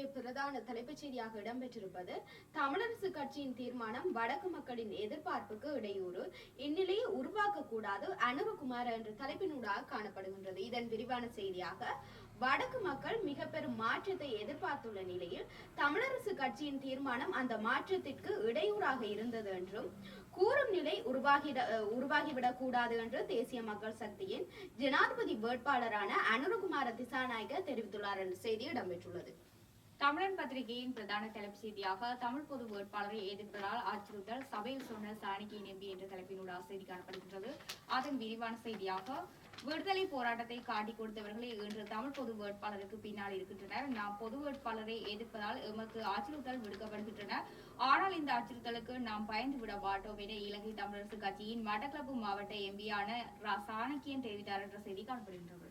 இன்றைய பிரதான தலைப்புச் செய்தியாக இடம்பெற்றிருப்பது தமிழரசு கட்சியின் தீர்மானம் வடக்கு மக்களின் எதிர்பார்ப்புக்கு இடையூறு இந்நிலையை உருவாக்க கூடாது அனுரகுமார் என்ற தலைப்பினூடாக காணப்படுகின்றது. இதன் விரிவான செய்தியாக வடக்கு மக்கள் மிக பெரும் மாற்றத்தை எதிர்பார்த்துள்ள நிலையில் தமிழரசு கட்சியின் தீர்மானம் அந்த மாற்றத்திற்கு இடையூறாக இருந்தது என்றும் கூறும் நிலை உருவாகிட உருவாகிவிடக் கூடாது என்று தேசிய மக்கள் சக்தியின் ஜனாதிபதி வேட்பாளரான அனுரகுமார திசாநாயக்க தெரிவித்துள்ளார் என்ற செய்தி இடம்பெற்றுள்ளது. தமிழன் பத்திரிகையின் பிரதான தலைப்பு செய்தியாக தமிழ் பொது வேட்பாளரை எதிர்ப்பதால் அச்சுறுத்தல் சபையில் சொன்ன சாணிக்கு நம்பி என்ற தலைப்பினூடாக செய்தி காணப்படுகின்றது. அதன் விரிவான செய்தியாக விடுதலை போராட்டத்தை காட்டிக் கொடுத்தவர்களே இன்று தமிழ் பொது வேட்பாளருக்கு பின்னால் இருக்கின்றனர். நாம் பொது வேட்பாளரை எதிர்ப்பதால் எமக்கு அச்சுறுத்தல் விடுக்கப்படுகின்றன. ஆனால் இந்த அச்சுறுத்தலுக்கு நாம் பயந்து விட மாட்டோம் என இலங்கை தமிழரசு கட்சியின் மட்டக்களப்பு மாவட்ட எம்பியான ரா சாணக்கியன் தெரிவித்தார் என்ற செய்தி காணப்படுகின்றது.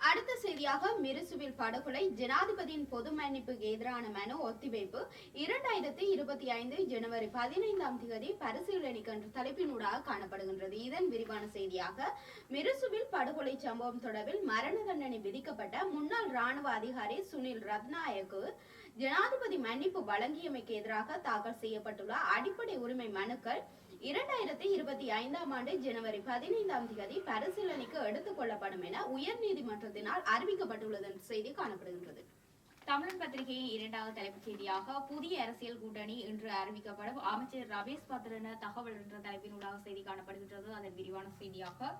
அடுத்த செய்தியாக மிருசுவில் படுகொலை ஜனாதிபதியின் பொது மன்னிப்புக்கு எதிரான மனு ஒத்திவைப்பு. இரண்டாயிரத்தி இருபத்தி ஐந்து ஜனவரி பதினைந்தாம் தேதி பரிசீலனைக்கு என்ற தலைப்பினூடாக காணப்படுகின்றது. இதன் விரிவான செய்தியாக மிருசுவில் படுகொலை சம்பவம் தொடர்பில் மரண தண்டனை விதிக்கப்பட்ட முன்னாள் ராணுவ அதிகாரி சுனில் ரத்நாயக்கு ஜனாதிபதி மன்னிப்பு வழங்கியமைக்கு எதிராக தாக்கல் செய்யப்பட்டுள்ள அடிப்படை உரிமை மனுக்கள் இரண்டாயிரத்தி இருபத்தி ஐந்தாம் ஆண்டு ஜனவரி பதினைந்தாம் தேதி பரிசீலனைக்கு எடுத்துக் கொள்ளப்படும் என உயர் நீதிமன்றத்தினால் அறிவிக்கப்பட்டுள்ளது என்ற செய்தி காணப்படுகின்றது. தமிழ் பத்திரிகையின் இரண்டாவது தலைப்புச் செய்தியாக புதிய அரசியல் கூட்டணி இன்று அறிவிக்கப்படும் அமைச்சர் ரமேஷ் பத்ரன தகவல் என்ற தலைப்பினூடாக செய்தி காணப்படுகின்றது. அதன் விரிவான செய்தியாக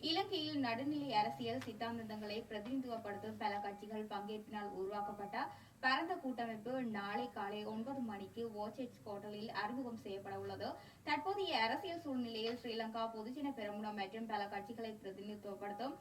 இலங்கையில் நடுநிலை அரசியல் சித்தாந்தங்களை பிரதிநிதித்துவப்படுத்தும் பல கட்சிகள் பங்கேற்பினால் உருவாக்கப்பட்ட பரந்த கூட்டமைப்பு நாளை காலை ஒன்பது மணிக்கு வாட்செட் ஹோட்டலில் அறிமுகம் செய்யப்பட உள்ளது. தற்போதைய அரசியல் சூழ்நிலையில் ஸ்ரீலங்கா பொதுஜன பெரமுன மற்றும் பல கட்சிகளை பிரதிநிதித்துவப்படுத்தும்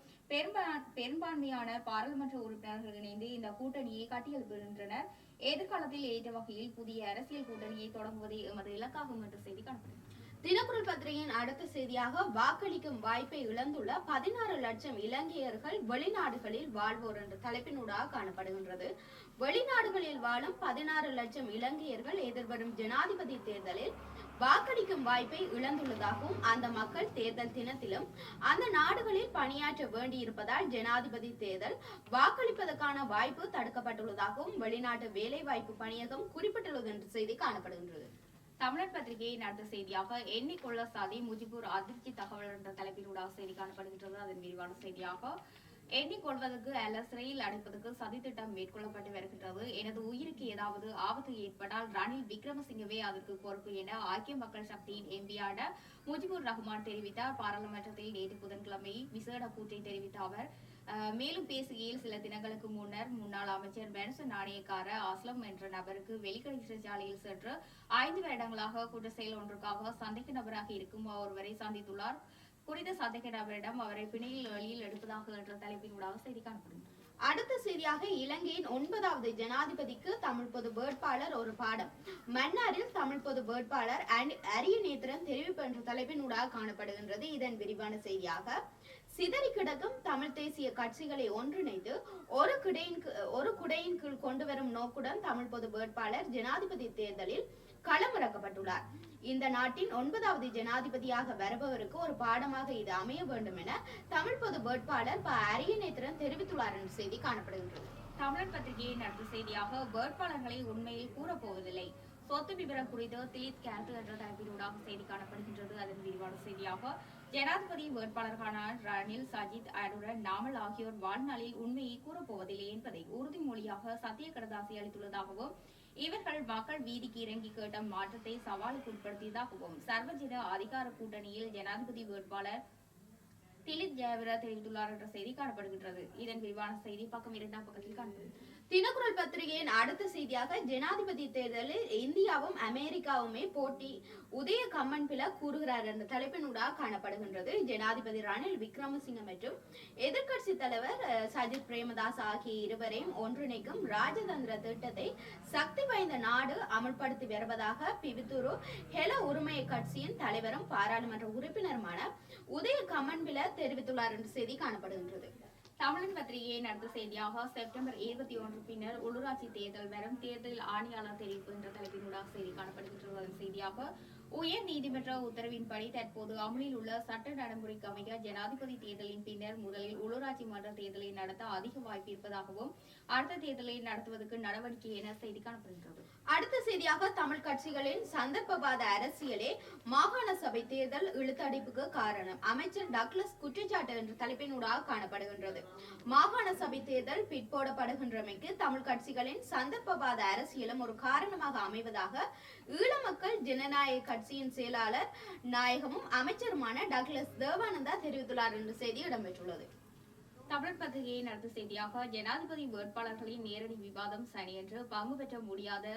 பெரும்பான்மையான பாராளுமன்ற உறுப்பினர்கள் இணைந்து இந்த கூட்டணியை கட்டியெழுப்புகின்றனர் எதிர்காலத்தில் ஏற்ற வகையில் புதிய அரசியல் கூட்டணியை தொடங்குவதே எமது இலக்காகும் என்ற செய்தி காணப்படுகிறது. தினக்குரல் பத்திரிகையின் அடுத்த செய்தியாக வாக்களிக்கும் வாய்ப்பை இழந்துள்ள பதினாறு லட்சம் இலங்கையர்கள் வெளிநாடுகளில் வாழ்வோர் என்ற தலைப்பினூடாக காணப்படுகின்றது. வெளிநாடுகளில் வாழும் பதினாறு லட்சம் இலங்கையர்கள் எதிர்வரும் ஜனாதிபதி தேர்தலில் வாக்களிக்கும் வாய்ப்பை இழந்துள்ளதாகவும் அந்த மக்கள் தேர்தல் தினத்திலும் அந்த நாடுகளில் பணியாற்ற வேண்டியிருப்பதால் ஜனாதிபதி தேர்தல் வாக்களிப்பதற்கான வாய்ப்பு தடுக்கப்பட்டுள்ளதாகவும் வெளிநாட்டு வேலைவாய்ப்பு பணியகம் குறிப்பிட்டுள்ளது என்ற செய்தி காணப்படுகின்றது. தமிழர் பத்திரிகையின் அடுத்த செய்தியாக எண்ணிக்கொள்ள சாதி முஜிபூர் அதிர்ச்சி தகவல் என்ற தலைப்பினூடாக செய்தி காணப்படுகின்றது. அதன் விரிவான செய்தியாக எண்ணிக்கொள்வதற்கு அல்ல சிறையில் அடைப்பதற்கு சதித்திட்டம் மேற்கொள்ளப்பட்டு வருகின்றது. எனது உயிருக்கு ஏதாவது ஆபத்து ஏற்பட்டால் ரணில் விக்ரமசிங்கவே அதற்கு பொறுப்பு என ஐக்கிய மக்கள் சக்தியின் எம்பியான முஜிபுர் ரஹ்மான் தெரிவித்தார். பாராளுமன்றத்தில் நேற்று புதன்கிழமை விசேட கூற்றை தெரிவித்த அவர் மேலும் பேசுகையில் சில தினங்களுக்கு முன்னர் முன்னாள் அமைச்சர் பென்சன் நாணயக்கார அஸ்லம் என்ற நபருக்கு வெளிக்கடை சிறைச்சாலையில் சென்று ஐந்து வருடங்களாக குற்ற செயல் ஒன்றுக்காக சந்தேக நபராக இருக்கும் ஒருவரை சந்தித்துள்ளார். குறித்த சந்தேக நபரிடம் அவரை பிணையில் வழியில் எடுப்பதாக என்ற தலைப்பின் ஊடாக செய்தி காணப்படுகிறது அடுத்த செய்தியாக இலங்கையின் ஒன்பதாவது ஜனாதிபதிக்கு தமிழ் பொது வேட்பாளர் ஒரு பாடம். மன்னாரில் தமிழ் பொது வேட்பாளர் அனி- அரியநேத்திரன் தெரிவிப்பு என்ற தலைப்பினூடாக காணப்படுகின்றது. இதன் விரிவான செய்தியாக சிதறி கிடக்கும் தமிழ் தேசிய கட்சிகளை ஒன்றிணைத்து ஒரு குடையின் ஒரு குடையின் கீழ் கொண்டு வரும் நோக்குடன் தமிழ் பொது வேட்பாளர் ஜனாதிபதி தேர்தலில் களமிறக்கப்பட்டுள்ளார். இந்த நாட்டின் ஒன்பதாவது ஜனாதிபதியாக வருபவருக்கு ஒரு பாடமாக இது அமைய வேண்டும் என தமிழ் பொது வேட்பாளர் ப. அரியநேத்திரன் தெரிவித்துள்ளார் என்ற செய்தி காணப்படுகின்றது. தமிழர் பத்திரிகையை நடத்த செய்தியாக வேட்பாளர்களை உண்மையில் கூறப்போவதில்லை. சொத்து விவரம் குறித்து திலீத் கேட்டு என்ற தலைப்பினூடாக செய்தி காணப்படுகின்றது. அதன் விரிவான செய்தியாக ஜனாதிபதி வேட்பாளர்களான ரணில் சஜித் அனுரன் நாமல் ஆகியோர் வாழ்நாளில் உண்மையை கூறப்போவதில்லை என்பதை உறுதிமொழியாக சத்திய கடதாசி அளித்துள்ளதாகவும் இவர்கள் மக்கள் வீதிக்கு இறங்கி கேட்ட மாற்றத்தை சவாலுக்கு உட்படுத்தியதாகவும் சர்வஜன அதிகார கூட்டணியில் ஜனாதிபதி வேட்பாளர் திலீப் ஜெயவீர தெரிவித்துள்ளார் என்ற செய்தி காணப்படுகின்றது. இதன் விரிவான செய்தி பக்கம் இரண்டாம் பக்கத்தில் காணப்படுகிறது தினக்குரல் பத்திரிகையின் அடுத்த செய்தியாக ஜனாதிபதி தேர்தலில் இந்தியாவும் அமெரிக்காவுமே போட்டி. உதய கம்மன்பில கூறுகிறார். என்ற தலைப்பினூடாக காணப்படுகின்றது ஜனாதிபதி ரணில் விக்ரமசிங்க மற்றும் எதிர்க்கட்சி தலைவர் சஜித் பிரேமதாஸ் ஆகிய இருவரையும் ஒன்றிணைக்கும் ராஜதந்திர திட்டத்தை சக்தி வாய்ந்த நாடு அமல்படுத்தி வருவதாக பிவித்துரு ஹெல உரிமை கட்சியின் தலைவரும் பாராளுமன்ற உறுப்பினருமான உதய கம்மன்பில தெரிவித்துள்ளார். என்ற செய்தி காணப்படுகின்றது. தமிழன் பத்திரிகையை நடந்த செய்தியாக செப்டம்பர் இருபத்தி ஒன்று பின்னர் உள்ளூராட்சி தேர்தல் வரும் தேர்தல் ஆணையாளர் தெரிவிப்பு என்ற தலைப்பினூடாக செய்தி காணப்படுகின்ற அதன் செய்தியாக உயர் நீதிமன்ற உத்தரவின்படி தற்போது அமலில் உள்ள சட்ட நடைமுறைக்கு அமைய ஜனாதிபதி தேர்தலின் பின்னர் முதலில் உள்ளூராட்சி மன்ற தேர்தலை நடத்த அதிக வாய்ப்பு இருப்பதாகவும் அடுத்த தேர்தலை நடத்துவதற்கு நடவடிக்கை என செய்தி காணப்படுகிறது அடுத்த செய்தியாக தமிழ் கட்சிகளின் சந்தர்ப்பவாத அரசியலே மாகாண சபை தேர்தல் இழுத்தடிப்புக்கு காரணம். அமைச்சர் டக்ளஸ் குற்றச்சாட்டு என்ற தலைப்பினூடாக காணப்படுகின்றது. மாகாண சபை தேர்தல் பிற்போடப்படுகின்றமைக்கு தமிழ் கட்சிகளின் சந்தர்ப்பவாத அரசியலும் ஒரு காரணமாக அமைவதாக ஈழ மக்கள் ஜனநாயக கட்சியின் செயலாளர் நாயகமும் அமைச்சருமான டக்ளஸ் தேவானந்தா தெரிவித்துள்ளார் என்ற செய்தி இடம்பெற்றுள்ளது. தமிழ் பத்திரிகையை நடத்த செய்தியாக ஜனாதிபதி வேட்பாளர்களின் நேரடி விவாதம் சனியன்று பங்கு பெற்ற முடியாத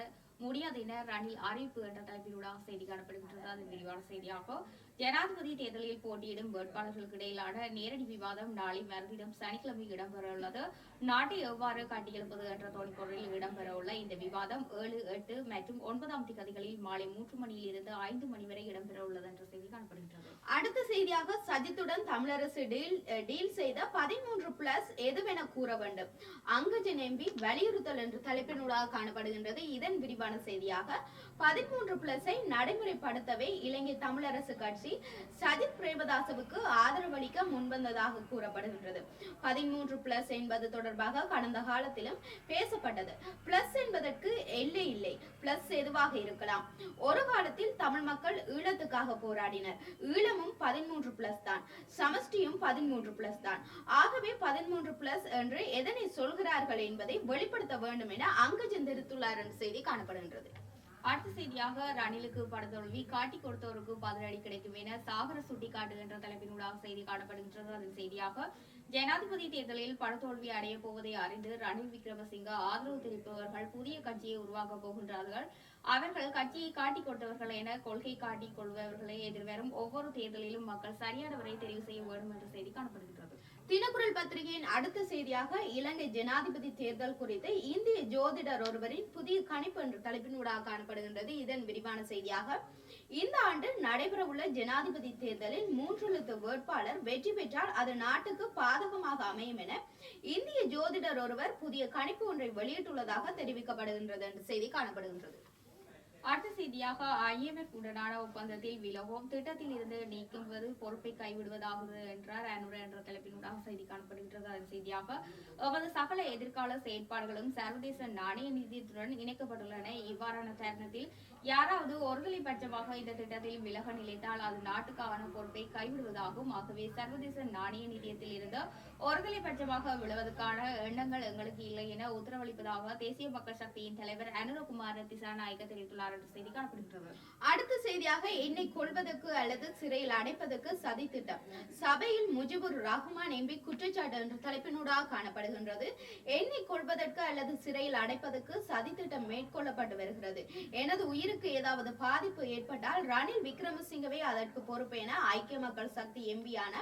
முடியாது என ரணில் அறிவிப்பு என்ற தலைப்பிலூடாக செய்தி காணப்படுகின்றது அதன் விரிவான செய்தியாகும். ஜனாதிபதி தேர்தலில் போட்டியிடும் வேட்பாளர்களுக்கு இடையிலான நேரடி விவாதம் நாளை மறுதினம் சனிக்கிழமை இடம்பெறவுள்ளது நாட்டை எவ்வாறு கட்டியெழுப்பது என்ற தொனிப்பொருளில் இடம்பெறவுள்ள இந்த விவாதம் ஏழு எட்டு மற்றும் ஒன்பதாம் திகதிகளில் மாலை மூன்று மணியில் இருந்து ஐந்து மணி வரை இடம்பெறவுள்ளது என்ற செய்தி காணப்படுகின்றது. அடுத்த செய்தியாக சஜித்துடன் தமிழரசு டீல் டீல் செய்த பதிமூன்று பிளஸ் எதுவென கூற வேண்டும். அங்கஜன் எம்பி வலியுறுத்தல் என்ற தலைப்பினூடாக காணப்படுகின்றது. இதன் விரிவான செய்தியாக பதிமூன்று பிளஸை நடைமுறைப்படுத்தவே இலங்கை தமிழரசு கட்சி சஜித் பிரேமதாசவுக்கு ஆதரவளிக்க முன்வந்ததாக கூறப்படுகின்றது. பதிமூன்று பிளஸ் என்பது தொடர்பாக கடந்த காலத்திலும் பேசப்பட்டது. பிளஸ் என்பதற்கு எல்லை இல்லை. பிளஸ் எதுவாக இருக்கலாம். ஒரு காலத்தில் தமிழ் மக்கள் ஈழத்துக்காக போராடினர். ஈழமும் பதிமூன்று பிளஸ் தான். சமஷ்டியும் பதிமூன்று பிளஸ் தான். ஆகவே பதிமூன்று பிளஸ் என்று எதனை சொல்கிறார்கள் என்பதை வெளிப்படுத்த வேண்டும் என அங்கஜன் தெரிவித்துள்ளார் என்ற செய்தி காணப்படுகின்றது. அடுத்த செய்தியாக ரணிலுக்கு படத்தோல்வி காட்டி கொடுத்தோருக்கு பதிலடி கிடைக்கும் என சாகர சுட்டிக்காட்டுகின்ற தலைப்பினூடாக செய்தி காணப்படுகின்றது. அதன் செய்தியாக ஜனாதிபதி தேர்தலில் படத்தோல்வி அடைய போவதை அறிந்து ரணில் விக்ரமசிங்க ஆதரவு தெரிவிப்பவர்கள் புதிய கட்சியை உருவாக்கப் போகின்றார்கள். அவர்கள் கட்சியை காட்டிக் கொடுத்தவர்கள் என கொள்கை காட்டிக் கொள்பவர்களை எதிர்வரும் ஒவ்வொரு தேர்தலிலும் மக்கள் சரியானவரை தெரிவு செய்ய வேண்டும் என்ற செய்தி காணப்படுகின்றது. தினக்குரல் பத்திரிகையின் அடுத்த செய்தியாக இலங்கை ஜனாதிபதி தேர்தல் குறித்து இந்திய ஜோதிடர் ஒருவரின் புதிய கணிப்பு என்ற தலைப்பினூடாக காணப்படுகின்றது. இதன் விரிவான செய்தியாக இந்த ஆண்டு நடைபெறவுள்ள ஜனாதிபதி தேர்தலில் மூன்றெழுத்து வேட்பாளர் வெற்றி பெற்றால் அது நாட்டுக்கு பாதகமாக அமையும் என இந்திய ஜோதிடர் ஒருவர் புதிய கணிப்பு ஒன்றை வெளியிட்டுள்ளதாக தெரிவிக்கப்படுகின்றது என்ற செய்தி காணப்படுகின்றது. அடுத்த செய்தியாக ஐஎம்எஃப் உடனான ஒப்பந்தத்தில் விலகும். திட்டத்தில் இருந்து நீக்குவது பொறுப்பை கைவிடுவதாகுது என்றார் அனுர என்ற தலைப்பினூடாக செய்தி காணப்படுகின்றது. அதன் செய்தியாக எமது சகல எதிர்கால செயற்பாடுகளும் சர்வதேச நாணய நிதியத்துடன் இணைக்கப்பட்டுள்ளன. இவ்வாறான தருணத்தில் யாராவது ஒருதலைபட்சமாக இந்த திட்டத்தில் விலக நிலைத்தால் அது நாட்டுக்கான பொறுப்பை கைவிடுவதாகும். ஆகவே சர்வதேச நாணய நிதியத்தில் இருந்து ஒருதலைபட்சமாக விழுவதற்கான எண்ணங்கள் எங்களுக்கு இல்லை என உத்தரவளிப்பதாக தேசிய மக்கள் சக்தியின் தலைவர் அனுரகுமார் திசாநாயக்க தெரிவித்துள்ளார் என்ற செய்தி காணப்படுகின்றது. அடுத்த செய்தியாக என்னை கொள்வதற்கு அல்லது சிறையில் அடைப்பதற்கு சதி திட்டம். சபையில் முஜிபுர் ரஹ்மான் எம்பி குற்றச்சாட்டு என்ற தலைப்பினூடாக காணப்படுகின்றது. என்னை கொள்வதற்கு அல்லது சிறையில் அடைப்பதற்கு சதி திட்டம் மேற்கொள்ளப்பட்டு வருகிறது. எனது உயிருக்கு ஏதாவது பாதிப்பு ஏற்பட்டால் ரணில் விக்ரமசிங்கவே அதற்கு பொறுப்பு என ஐக்கிய மக்கள் சக்தி எம்பியான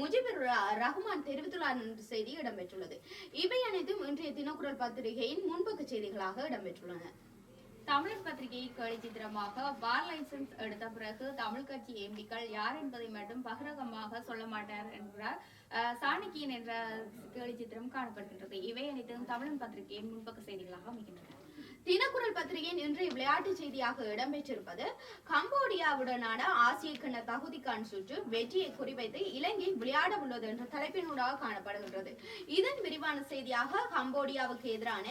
முஜிபுர் ரஹ்மான் தெரிவித்துள்ளார். என்ற செய்தி இடம்பெற்றுள்ளது. இவை அனைத்தும் இன்றைய தினக்குரல் பத்திரிகையின் முன்பக்க செய்திகளாக இடம்பெற்றுள்ளன. தமிழர் பத்திரிகை கேலி சித்திரமாக பார் லைசன்ஸ் எடுத்த பிறகு தமிழ் கட்சி எம்பிக்கள் யார் என்பதை மட்டும் பகிரங்கமாக சொல்ல மாட்டார் என்கிறார். சாணக்கியன் என்ற கேலி சித்திரம் காணப்படுகின்றது. இவை அனைத்தும் தமிழன் பத்திரிகையின் முன்பக்க செய்திகளாக அமைகின்றன. தினக்குரல் பத்திரிகையின் இன்றைய விளையாட்டு செய்தியாக இடம்பெற்றிருப்பது கம்போடியாவுடனான ஆசிய கிண்ண தகுதிக்கான சுற்று வெற்றியை குறிவைத்து இலங்கை விளையாட உள்ளது என்ற தலைப்பினூடாக காணப்படுகின்றது. இதன் விரிவான செய்தியாக கம்போடியாவுக்கு எதிரான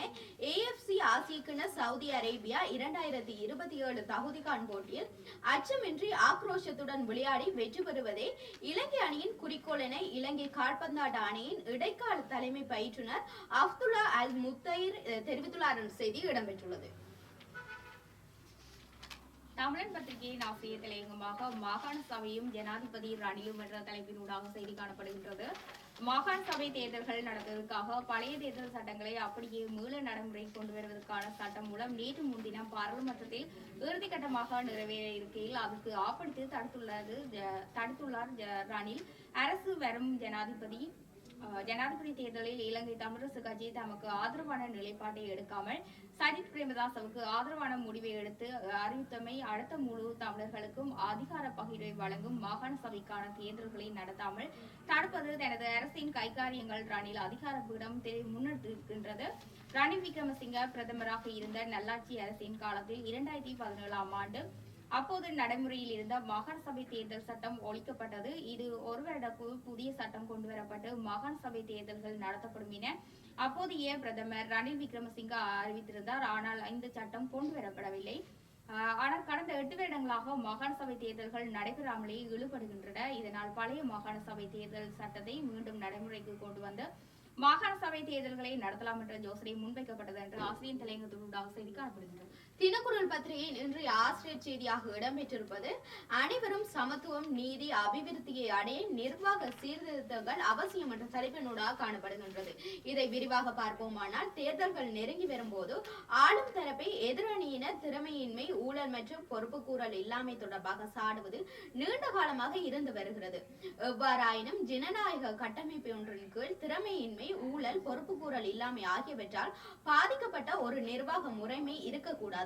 ஏஎஃப்சி ஆசிய கிண சவுதி அரேபியா இரண்டாயிரத்தி இருபத்தி ஏழு தகுதிக்கான் போட்டியில் அச்சமின்றி ஆக்ரோஷத்துடன் விளையாடி வெற்றி பெறுவதே இலங்கை அணியின் குறிக்கோள் என இலங்கை கால்பந்தாட்ட அணியின் இடைக்கால தலைமை பயிற்றுனர் அப்துல்லா அல் முத்தைர் தெரிவித்துள்ளார் என்ற செய்தி இடம்பெற்றுள்ளது. தமிழன் பத்திரிகையின் ஆசிரியர் தலையங்கமாக மாகாண சபையும் ஜனாதிபதி ரணிலும் என்ற தலைப்பினூடாக செய்தி காணப்படுகின்றது. மாகாண சபை தேர்தல்கள் நடத்துவதற்காக பழைய தேர்தல் சட்டங்களை அப்படியே மீள நடைமுறை கொண்டு வருவதற்கான சட்டம் மூலம் நேற்று முன்தினம் பாராளுமன்றத்தில் இறுதிக்கட்டமாக நிறைவேற இருக்கையில் அதற்கு ஆப்படுத்தி தடுத்துள்ளது தடுத்துள்ளார் ரணில். அரசு வரும் ஜனாதிபதி ஜனாதிபதி தேர்தலில் இலங்கை தமிழரசு கட்சி தமக்கு ஆதரவான நிலைப்பாட்டை எடுக்காமல் சஜித் பிரேமதாசவுக்கு ஆதரவான முடிவை எடுத்து அறிவித்தமை அடுத்த முழு தமிழர்களுக்கும் அதிகார பகிர்வை வழங்கும் மாகாண சபைக்கான தேர்தல்களை நடத்தாமல் தடுப்பது தனது அரசின் கைகாரியங்கள். ரணில் அதிகார பீடம் முன்னெடுத்திருக்கின்றது. ரணில் விக்ரமசிங்க பிரதமராக இருந்த நல்லாட்சி அரசின் காலத்தில் இரண்டாயிரத்தி பதினேழாம் ஆண்டு அப்போது நடைமுறையில் இருந்த மாகாண சபை தேர்தல் சட்டம் ஒழிக்கப்பட்டது. இது ஒரு வருடக்குள் புதிய சட்டம் கொண்டுவரப்பட்டு மாகாண சபை தேர்தல்கள் நடத்தப்படும் என அப்போதைய பிரதமர் ரணில் விக்ரமசிங்க அறிவித்திருந்தார். ஆனால் இந்த சட்டம் கொண்டு வரப்படவில்லை ஆனால் கடந்த எட்டு வருடங்களாக மாகாண சபை தேர்தல்கள் நடைபெறாமலே இழுபடுகின்றன. இதனால் பழைய மாகாண சபை தேர்தல் சட்டத்தை மீண்டும் நடைமுறைக்கு கொண்டு வந்து மாகாண சபை தேர்தல்களை நடத்தலாம் என்ற யோசனை முன்வைக்கப்பட்டது என்று ஆசிரியர் தலையங்கத்தூடாக செய்தி காணப்படுகின்றது தினக்குரல் பத்திரிகையின் இன்றைய ஆசிரியர் செய்தியாக இடம்பெற்றிருப்பது அனைவரும் சமத்துவம் நீதி அபிவிருத்தியை அடைய நிர்வாக சீர்திருத்தங்கள் அவசியம் என்ற தலைப்பினூடாக காணப்படுகின்றது. இதை விரிவாக பார்ப்போமானால் தேர்தல்கள் நெருங்கி வரும்போது ஆளும் தரப்பை எதிரணியினர் திறமையின்மை ஊழல் மற்றும் பொறுப்புக்கூறல் இல்லாமை தொடர்பாக சாடுவது நீண்ட காலமாக இருந்து வருகிறது. எவ்வாறாயினும் ஜனநாயக கட்டமைப்பு ஒன்றின் கீழ் திறமையின்மை ஊழல் பொறுப்புக்கூறல் இல்லாமை ஆகியவற்றால் பாதிக்கப்பட்ட ஒரு நிர்வாக முறைமை இருக்கக்கூடாது.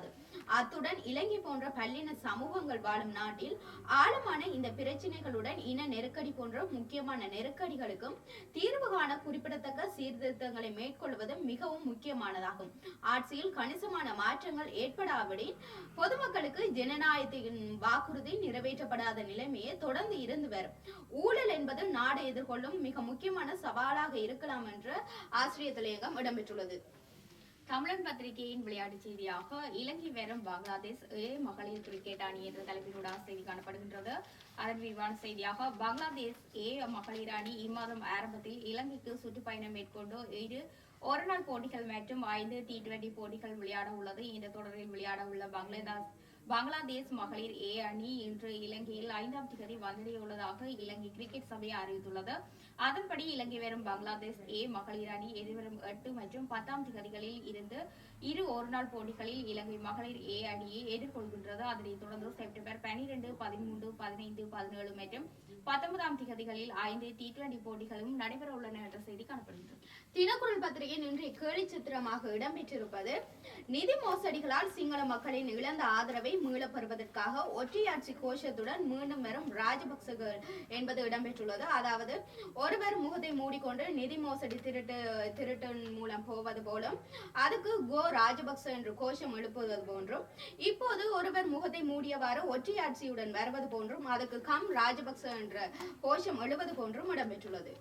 அத்துடன் இலங்கை போன்ற பல்லின சமூகங்கள் வாழும் நாட்டில் ஆழமான இந்த பிரச்சனைகளுடன் இன நெருக்கடி போன்ற முக்கியமான நெருக்கடிகளுக்கும் தீர்வு காண குறிப்பிடத்தக்க சீர்திருத்தங்களை மேற்கொள்வது மிகவும் முக்கியமானதாகும். ஆட்சியில் கணிசமான மாற்றங்கள் ஏற்படாவிடில் பொதுமக்களுக்கு ஜனநாயகத்தின் வாக்குறுதி நிறைவேற்றப்படாத நிலைமையே தொடர்ந்து இருந்து வரும். ஊழல் என்பது நாடு எதிர்கொள்ளும் மிக முக்கியமான சவாலாக இருக்கலாம் என்று ஆசிரியர் தலையங்கம் இடம்பெற்றுள்ளது. தமிழன் பத்திரிகையின் விளையாட்டு செய்தியாக இலங்கை வேரம் பங்களாதேஷ் ஏ மகளிர் கிரிக்கெட் அணி என்ற தலைப்பினூடாக செய்தி காணப்படுகின்றது. அதன் விரிவான செய்தியாக பங்களாதேஷ் ஏ மகளிர் அணி இம்மாதம் ஆரம்பத்தில் இலங்கைக்கு சுற்றுப்பயணம் மேற்கொண்டு இரு ஒருநாள் போட்டிகள் மற்றும் ஐந்து டி டுவெண்டி போட்டிகள் விளையாட உள்ளது. இந்த தொடரில் விளையாட உள்ள பங்களாதேஷ் பங்களாதேஷ் மகளிர் ஏ அணி இன்று இலங்கையில் ஐந்தாம் திகதி வந்தடையுள்ளதாக இலங்கை கிரிக்கெட் சபை அறிவித்துள்ளது. அதன்படி இலங்கை வரும் பங்களாதேஷ் ஏ மகளிர் அணி எதிர்வரும் எட்டு மற்றும் பத்தாம் திகதிகளில் இருந்து இரு ஒருநாள் போட்டிகளில் இலங்கை மகளிர் ஏ அணியை எதிர்கொள்கின்றது. அதனைத் தொடர்ந்து செப்டம்பர் பனிரெண்டு பதிமூன்று பதினைந்து பதினேழு மற்றும் பத்தொன்பதாம் திகதிகளில் ஐந்து டி டுவெண்டி போட்டிகளும் நடைபெற உள்ளன என்ற செய்தி காணப்படுகின்றது. தினக்குரல் பத்திரிகையின் இன்றைய கேலி சித்திரமாக இடம்பெற்றிருப்பது நிதி மோசடிகளால் சிங்கள மக்களின் இழந்த ஆதரவை மீளப் பெறுவதற்காக ஒற்றையாட்சி கோஷத்துடன் மீண்டும் வரும் ராஜபக்சகள் என்பது இடம்பெற்றுள்ளது. அதாவது ஒருவர் முகத்தை மூடிக்கொண்டு நிதி மோசடி திருட்டு திருட்டின் மூலம் போவது போலும் அதுக்கு கோ ராஜபக்ச என்று கோஷம் எழுப்புவது போன்றும் இப்போது ஒருவர் முகத்தை மூடியவாறு ஒற்றையாட்சியுடன் வருவது போன்றும் அதற்கு கம் ராஜபக்ச என்ற கோஷம் எழுவது போன்றும் இடம்பெற்றுள்ளது.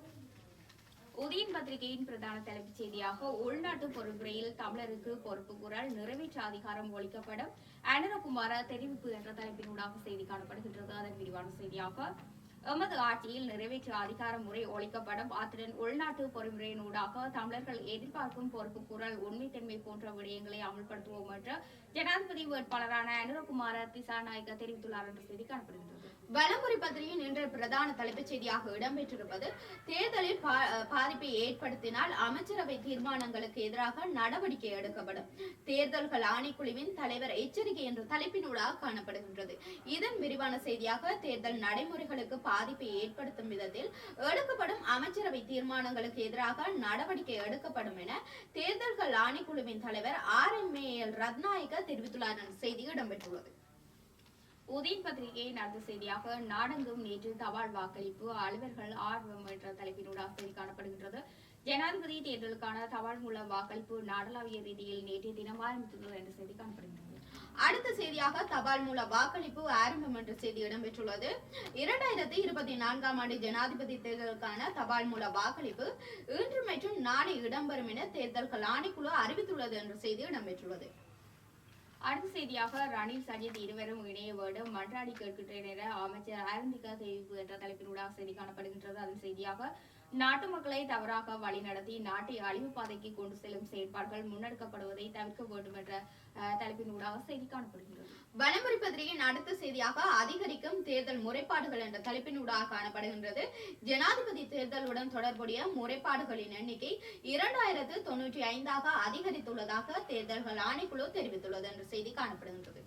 உதயன் பத்திரிகையின் பிரதான தலைப்புச் செய்தியாக உள்நாட்டு பொறுப்புறையில் தமிழருக்கு பொறுப்பு குரல் நிறைவேற்ற அதிகாரம் ஒழிக்கப்படும். அனரகுமார தெரிவிப்பு என்ற தலைப்பினூடாக செய்தி காணப்படுகின்றது. அதன் விரிவான செய்தியாக எமது ஆட்சியில் நிறைவேற்ற அதிகார முறை ஒழிக்கப்படும். அத்துடன் உள்நாட்டு பொறிமுறையினூடாக தமிழர்கள் எதிர்பார்க்கும் பொறுப்பு குரல் உண்மைத்தன்மை போன்ற விடயங்களை அமல்படுத்துவோம் என்று ஜனாதிபதி வேட்பாளரான அனுரகுமார திசாநாயக்க தெரிவித்துள்ளார் என்ற செய்தி காணப்படுகின்றது வலம்புரி பத்திரிகையின் இன்றைய பிரதான தலைப்புச் செய்தியாக இடம்பெற்றிருப்பது தேர்தலில் பாதிப்பை ஏற்படுத்தினால் அமைச்சரவை தீர்மானங்களுக்கு எதிராக நடவடிக்கை எடுக்கப்படும். தேர்தல்கள் ஆணைக்குழுவின் தலைவர் எச்சரிக்கை என்ற தலைப்பினூடாக காணப்படுகின்றது. இதன் விரிவான செய்தியாக தேர்தல் நடைமுறைகளுக்கு பாதிப்பை ஏற்படுத்தும் விதத்தில் எடுக்கப்படும் அமைச்சரவை தீர்மானங்களுக்கு எதிராக நடவடிக்கை எடுக்கப்படும் என தேர்தல்கள் ஆணைக்குழுவின் தலைவர் ஆர் எம் ஏ ரத்நாயக்க தெரிவித்துள்ளார் என்ற செய்தி இடம்பெற்றுள்ளது. உதயன் பத்திரிகையின் நடந்த செய்தியாக நாடெங்கும் நேற்று தபால் வாக்களிப்பு அலுவலர்கள் ஆர்வம் என்ற தலைப்பினூடாக செய்தி காணப்படுகின்றது ஜனாதிபதி தேர்தலுக்கான தபால் மூலம் வாக்களிப்பு நாடளாவிய ரீதியில் நேற்று தினம் ஆரம்பித்துள்ளது என்ற செய்தி காணப்படுகின்றது. அடுத்த செய்தியாக தபால் மூல வாக்களிப்பு ஆரம்பம் என்ற செய்தி இடம்பெற்றுள்ளது. இரண்டாயிரத்தி இருபத்தி நான்காம் ஆண்டு ஜனாதிபதி தேர்தலுக்கான தபால் மூல வாக்களிப்பு இன்று மற்றும் நாளை இடம்பெறும் என தேர்தல்கள் ஆணைக்குழு அறிவித்துள்ளது என்ற செய்தி இடம்பெற்றுள்ளது. அடுத்த செய்தியாக ரணில் சஜித் இருவரும் இணைய வேண்டும் மன்றாடி கேட்கின்றேன் அமைச்சர் ஆரந்திகா தெரிவிப்பு என்ற தலைப்பினூடாக செய்தி காணப்படுகின்றது. அதன் செய்தியாக நாட்டு மக்களை தவறாக வழிநடத்தி நாட்டை அழிவு பாதைக்கு கொண்டு செல்லும் செயற்பாடுகள் முன்னெடுக்கப்படுவதை தவிர்க்க வேண்டும் என்ற அஹ், தலைப்பினூடாக செய்தி காணப்படுகின்றது. வனமுறை பத்திரிகையின் அடுத்த செய்தியாக அதிகரிக்கும் தேர்தல் முறைப்பாடுகள் என்ற தலைப்பினூடாக காணப்படுகின்றது. ஜனாதிபதி தேர்தலுடன் தொடர்புடைய முறைப்பாடுகளின் எண்ணிக்கை இரண்டாயிரத்து தொன்னூற்றி ஐந்தாக அதிகரித்துள்ளதாக தேர்தல்கள் ஆணைக்குழு தெரிவித்துள்ளது என்ற செய்தி காணப்படுகின்றது.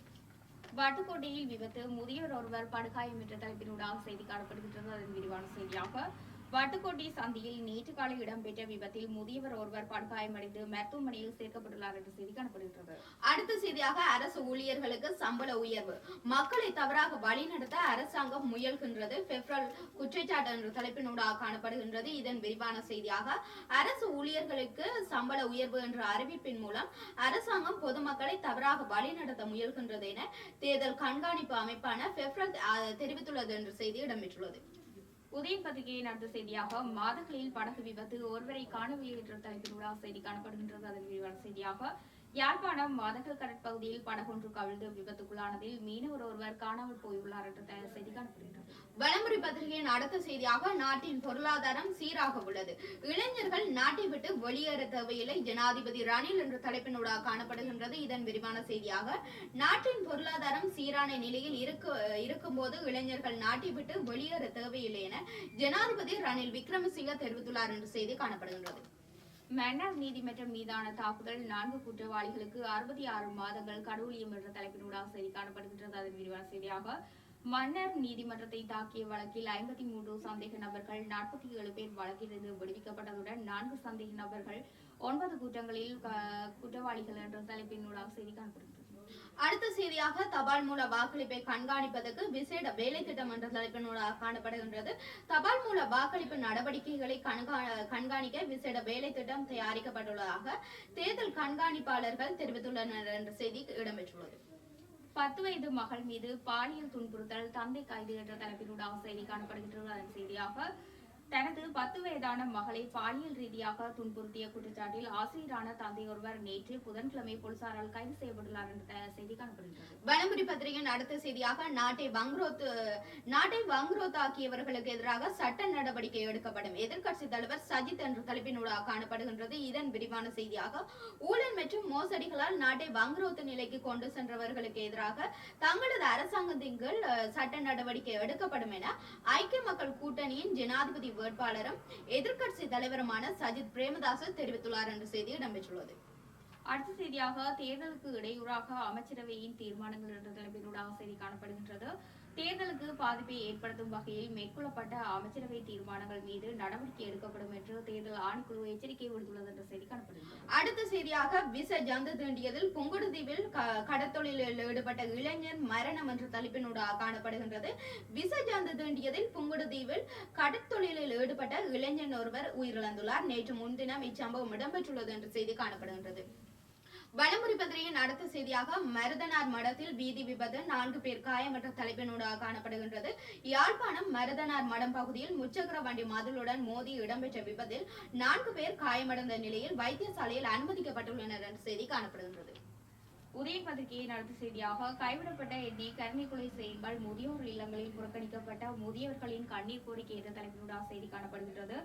வட்டுக்கோட்டையில் விபத்து முதியோர் ஒருவர் படுகாயம் என்ற தலைப்பினூடாக செய்தி காணப்படுகின்றது. அதன் விரிவான செய்தியாக வட்டுக்கோட்டை சந்தியில் நேற்று காலை இடம்பெற்ற விபத்தில் முதியவர் ஒருவர் படுகாயமடைந்து மருத்துவமனையில் சேர்க்கப்பட்டுள்ளார் என்ற செய்தி காணப்படுகிறது அடுத்த செய்தியாக அரசு ஊழியர்களுக்கு சம்பள உயர்வு. மக்களை தவறாக வழிநடத்த அரசாங்கம் முயல்கின்றது. பெப்ரல் குற்றச்சாட்டு என்ற தலைப்பினூடாக காணப்படுகின்றது. இதன் விரிவான செய்தியாக அரசு ஊழியர்களுக்கு சம்பள உயர்வு என்ற அறிவிப்பின் மூலம் அரசாங்கம் பொதுமக்களை தவறாக வழிநடத்த முயல்கின்றது என தேர்தல் கண்காணிப்பு அமைப்பான பெப்ரல் தெரிவித்துள்ளது என்ற செய்தி இடம்பெற்றுள்ளது. உதயம் பத்திரிகையின் அடுத்த செய்தியாக மாதகளில் படகு விபத்து ஒருவரை காணவில்லை என்ற தலைப்பினூடாக செய்தி காணப்படுகின்றது. அதன் விரிவான செய்தியாக யாழ்ப்பாணம் மாதகள் கடற்பகுதியில் படகொன்று கவிழ்ந்து விபத்துக்குள்ளானதில் மீனவர் ஒருவர் காணாமல் போயுள்ளார் என்ற செய்தி காணப்படுகின்றது. பத்திரிகையின் அடுத்த செய்தியாக நாட்டின் பொருளாதாரம் சீராக உள்ளது. இளைஞர்கள் நாட்டை விட்டு வெளியேற தேவையில்லை. ஜனாதிபதி ரணில் என்ற தலைப்பினூடாக காணப்படுகின்றது. இதன் விரிவான செய்தியாக நாட்டின் பொருளாதாரம் சீரான நிலையில் இருக்கும் இருக்கும்போது இளைஞர்கள் நாட்டை விட்டு வெளியேற தேவையில்லை என ஜனாதிபதி ரணில் விக்ரமசிங்க தெரிவித்துள்ளார் என்ற செய்தி காணப்படுகின்றது. மன்னர் நீதிமன்றம் மீதான தாக்குதல் நான்கு குற்றவாளிகளுக்கு அறுபத்தி ஆறு மாதங்கள் கடவுளியம் என்ற தலைப்பினூடாக செய்தி காணப்படுகின்றது. அதன் விரிவான செய்தியாக மன்னர் நீதிமன்றத்தை தாக்கிய வழக்கில் ஐம்பத்தி மூன்று சந்தேக நபர்கள் நாற்பத்தி ஏழு பேர் வழக்கிலிருந்து விடுவிக்கப்பட்டதுடன் நான்கு சந்தேக நபர்கள் ஒன்பது குற்றங்களில் குற்றவாளிகள் என்ற தலைப்பினூடாக செய்தி காணப்படுகிறது அடுத்த செய்தியாக தபால் மூல வாக்களிப்பை கண்காணிப்பதற்கு விசேட வேலை திட்டம் என்ற தலைப்பினூடாக காணப்படுகின்றது. தபால் மூல வாக்களிப்பு நடவடிக்கைகளை கண்காணிக்க விசேட வேலை திட்டம் தயாரிக்கப்பட்டுள்ளதாக தேர்தல் கண்காணிப்பாளர்கள் தெரிவித்துள்ளனர் என்ற செய்தி இடம்பெற்றுள்ளது. பத்து வயது மகள் மீது பாலியல் துன்புறுத்தல் தந்தை கைது என்ற தலைப்பினூடாக செய்தி காணப்படுகின்றது. அதன் செய்தியாக தனது பத்து வயதான மகளை பாலியல் ரீதியாக துன்புறுத்திய குற்றச்சாட்டில் ஆசிரியரான தந்தை ஒருவர் நேற்று புதன்கிழமை போலீசாரால் கைது செய்யப்பட்டுள்ளார் என்ற செய்தி காணப்படுகிறது. வலம்புரி பத்திரிகையின் அடுத்த செய்தியாக நாட்டை வங்குரோத்து நாட்டை வங்குரோத்தாக்கியவர்களுக்கு எதிராக சட்ட நடவடிக்கை எடுக்கப்படும். எதிர்க்கட்சி தலைவர் சஜித் என்ற தலைப்பினூடாக காணப்படுகின்றது. இதன் விரிவான செய்தியாக ஊழல் மற்றும் மோசடிகளால் நாட்டை வங்குரோத்து நிலைக்கு கொண்டு சென்றவர்களுக்கு எதிராக தங்களது அரசாங்கத்தின் கீழ் சட்ட நடவடிக்கை எடுக்கப்படும் என ஐக்கிய மக்கள் கூட்டணியின் ஜனாதிபதி வேட்பாளரும் எதிர்க்கட்சி தலைவருமான சஜித் பிரேமதாச தெரிவித்துள்ளார் என்ற செய்தி இடம்பெற்றுள்ளது. அடுத்த செய்தியாக தேர்தலுக்கு இடையூறாக அமைச்சரவையின் தீர்மானங்கள் என்ற தலைப்பினூடாக செய்தி காணப்படுகின்றது. தேர்தலுக்கு பாதிப்பை ஏற்படுத்தும் வகையில் மேற்கொள்ளப்பட்ட அமைச்சரவை தீர்மானங்கள் மீது நடவடிக்கை எடுக்கப்படும் என்று தேர்தல் ஆணைக்குழு எச்சரிக்கை விடுத்துள்ளது என்ற செய்தி காணப்படுகிறது அடுத்த செய்தியாக விச ஜந்து தீண்டியதில் புங்குடுதீவில் க- கடத்தொழிலில் ஈடுபட்ட இளைஞர் மரணம் என்ற தலைப்பினூடாக காணப்படுகின்றது. விச ஜந்து தீண்டியதில் புங்குடுதீவில் கடற்தொழிலில் ஈடுபட்ட இளைஞன் ஒருவர் உயிரிழந்துள்ளார். நேற்று முன்தினம் இச்சம்பவம் இடம்பெற்றுள்ளது என்ற செய்தி காணப்படுகின்றது. வலமுறை பத்திரிகையின் அடுத்த செய்தியாக மருதனார் மடத்தில் வீதி விபத்து. நான்கு பேர் காயமற்ற தலைப்பினூடாக காணப்படுகின்றது. யாழ்ப்பாணம் மருதனார் மடம் பகுதியில் முச்சக்கர வண்டி மதிலுடன் மோதி இடம்பெற்ற விபத்தில் நான்கு பேர் காயமடைந்த நிலையில் வைத்தியசாலையில் அனுமதிக்கப்பட்டுள்ளனர் என்ற செய்தி காணப்படுகின்றது. உதய பத்திரிகையின் அடுத்த செய்தியாக கைவிடப்பட்ட எண்ணெய் கொலை செய்யுங்கள் முதியோர் இல்லங்களில் புறக்கணிக்கப்பட்ட முதியவர்களின் கண்ணீர் கோரிக்கை என்ற தலைப்பினூடாக செய்தி காணப்படுகின்றது.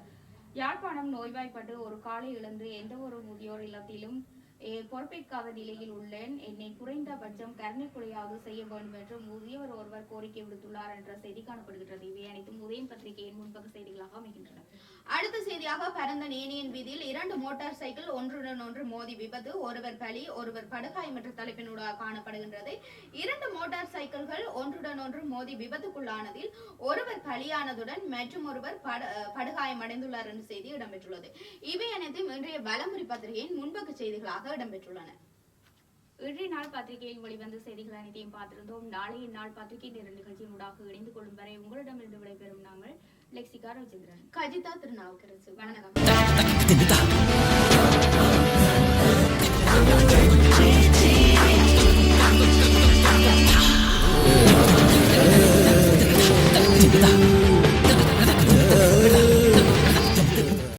யாழ்ப்பாணம் நோய்வாய்ப்பட்டு ஒரு காலை இழந்து எந்த ஒரு முதியோர் இல்லத்திலும் பொறுப்பேற்காத நிலையில் உள்ளேன். என்னை குறைந்தபட்சம் கருணைக்குலையாவது செய்ய வேண்டும் என்று முதியவர் ஒருவர் கோரிக்கை விடுத்துள்ளார் என்ற செய்தி காணப்படுகின்றது. இவை அனைத்தும் உதயம் பத்திரிகையின் முன்பக்க செய்திகளாக அமைகின்றன. அடுத்த செய்தியாக பரந்த நேனியின் வீதியில் இரண்டு மோட்டார் சைக்கிள் ஒன்றுடன் ஒன்று மோதி விபத்து. ஒருவர் பலி ஒருவர் படுகாயம் என்ற தலைப்பினூடாக காணப்படுகின்றது. இரண்டு மோட்டார் சைக்கிள்கள் ஒன்றுடன் ஒன்று மோதி விபத்துக்குள்ளானதில் ஒருவர் பலியானதுடன் மற்றும் ஒருவர் படு- படுகாயம் அடைந்துள்ளார் என்ற செய்தி இடம்பெற்றுள்ளது. இவை அனைத்தும் இன்றைய வலமுறை பத்திரிகையின் முன்பக்க செய்திகளாக இடம்பெற்றுள்ளன. இன்றைய நாள் பத்திரிகையில் வெளிவந்த செய்திகள் அனைத்தையும் பார்த்திருந்தோம். நாளைய நாள் பத்திரிகை நேர நிகழ்ச்சியினூடாக இணைந்து கொள்ளும் வரை உங்களிடமிருந்து விடைபெறும் நாங்கள் லெக்சிகா ரவிச்சந்திரன் கஜிதா திருநாவுக்கரசு. வணக்கம்.